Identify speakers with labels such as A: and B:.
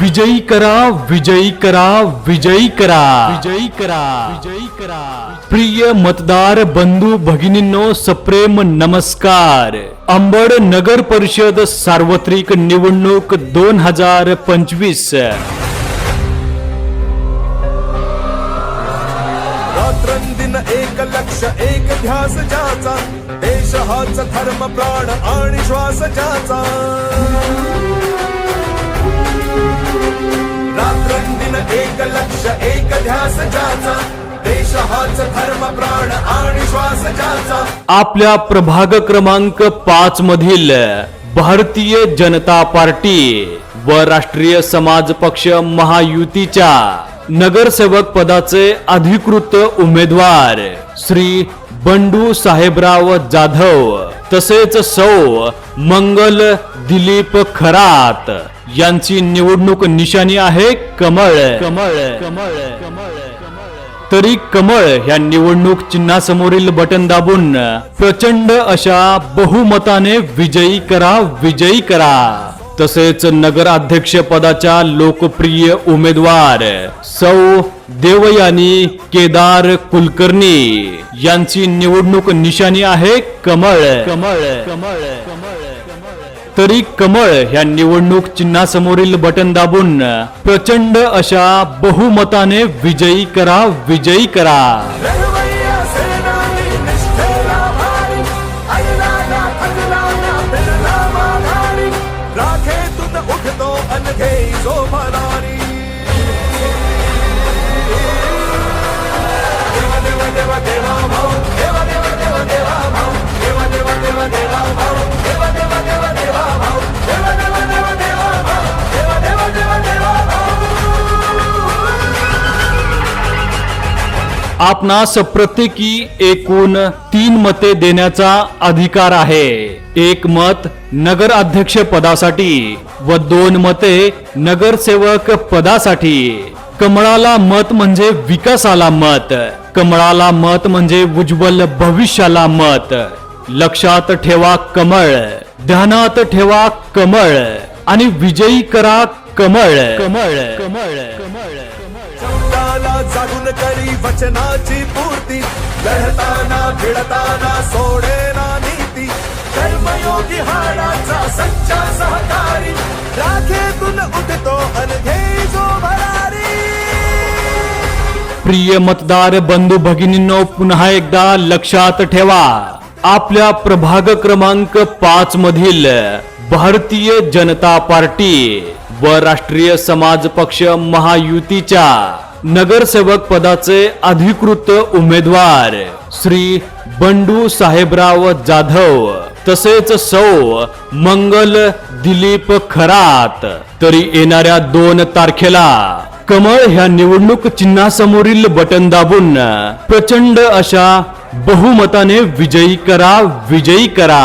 A: विजयी करा विजयी करा विजयी करा। विजयी करा विजयी करा। प्रिय मतदार बंधू भगिनींनो सप्रेम नमस्कार। अंबड नगर परिषद सार्वत्रिक निवडणूक दोन हज़ार पंचवीस।
B: रात्रंदिन एक लक्ष एक ध्यास ज्याचा. देश हाच धर्म प्राण आणि श्वास ज्याचा. रात्रंदिन एक लक्ष एक ध्यास ज्याचा. देश हाच धर्म प्राण आणि श्वास ज्याचा.
A: आपल्या प्रभाग क्रमांक पाच मधील भारतीय जनता पार्टी व राष्ट्रीय समाज पक्ष महायुतीच्या नगरसेवक पदाचे अधिकृत उमेदवार श्री बंडू साहेबराव जाधव तसेच सौ मंगल दिलीप खरात. यांची निवडणूक निशाणी आहे कमळ. कमळ कमळ कमळ तरी कमळ ह्या निवडणूक चिन्हासमोरील बटन दाबून प्रचंड अशा बहुमताने विजयी करा विजयी करा. तसेच नगराध्यक्ष पदाच्या लोकप्रिय उमेदवार सौ देवयानी केदार कुलकर्णी. यांची निवडणूक निशाणी आहे कमळ. कमळ कमळ कमळ तरी कमळ ह्या निवडणूक चिन्हासमोरील बटन दाबून प्रचंड अशा बहुमताने विजयी करा विजयी करा.
B: उठतो अनघे जो
A: आपणास प्रत्येकी एकूण तीन मते देण्याचा अधिकार आहे. एक मत नगर अध्यक्ष पदासाठी व दोन मते नगरसेवक पदासाठी. कमळाला मत म्हणजे विकासाला मत. कमळाला मत म्हणजे उज्ज्वल भविष्याला मत. लक्षात ठेवा कमळ. ध्यानात ठेवा कमळ. आणि विजयी करा कमळ. कमळ. कमळ. कमळ
B: जागून करी वचनाची पूर्ती. लढताना भिडताना सोडेना नीती. कर्मयोगी हाडाचा सच्चा सहकारी. राखेतून उठतो अनघे जो
A: प्रिय मतदार बंधू भगिनींनो पुन्हा एकदा लक्षात ठेवा. आपल्या प्रभाग क्रमांक पाच मधील भारतीय जनता पार्टी व राष्ट्रीय समाज पक्ष महायुतीच्या नगरसेवक पदाचे अधिकृत उमेदवार श्री बंडू साहेबराव जाधव. तसेच सौ मंगल दिलीप खरात. तरी येणाऱ्या दोन तारखेला कमळ ह्या निवडणूक चिन्हासमोरील बटन दाबून प्रचंड अशा बहुमताने विजयी करा विजयी करा.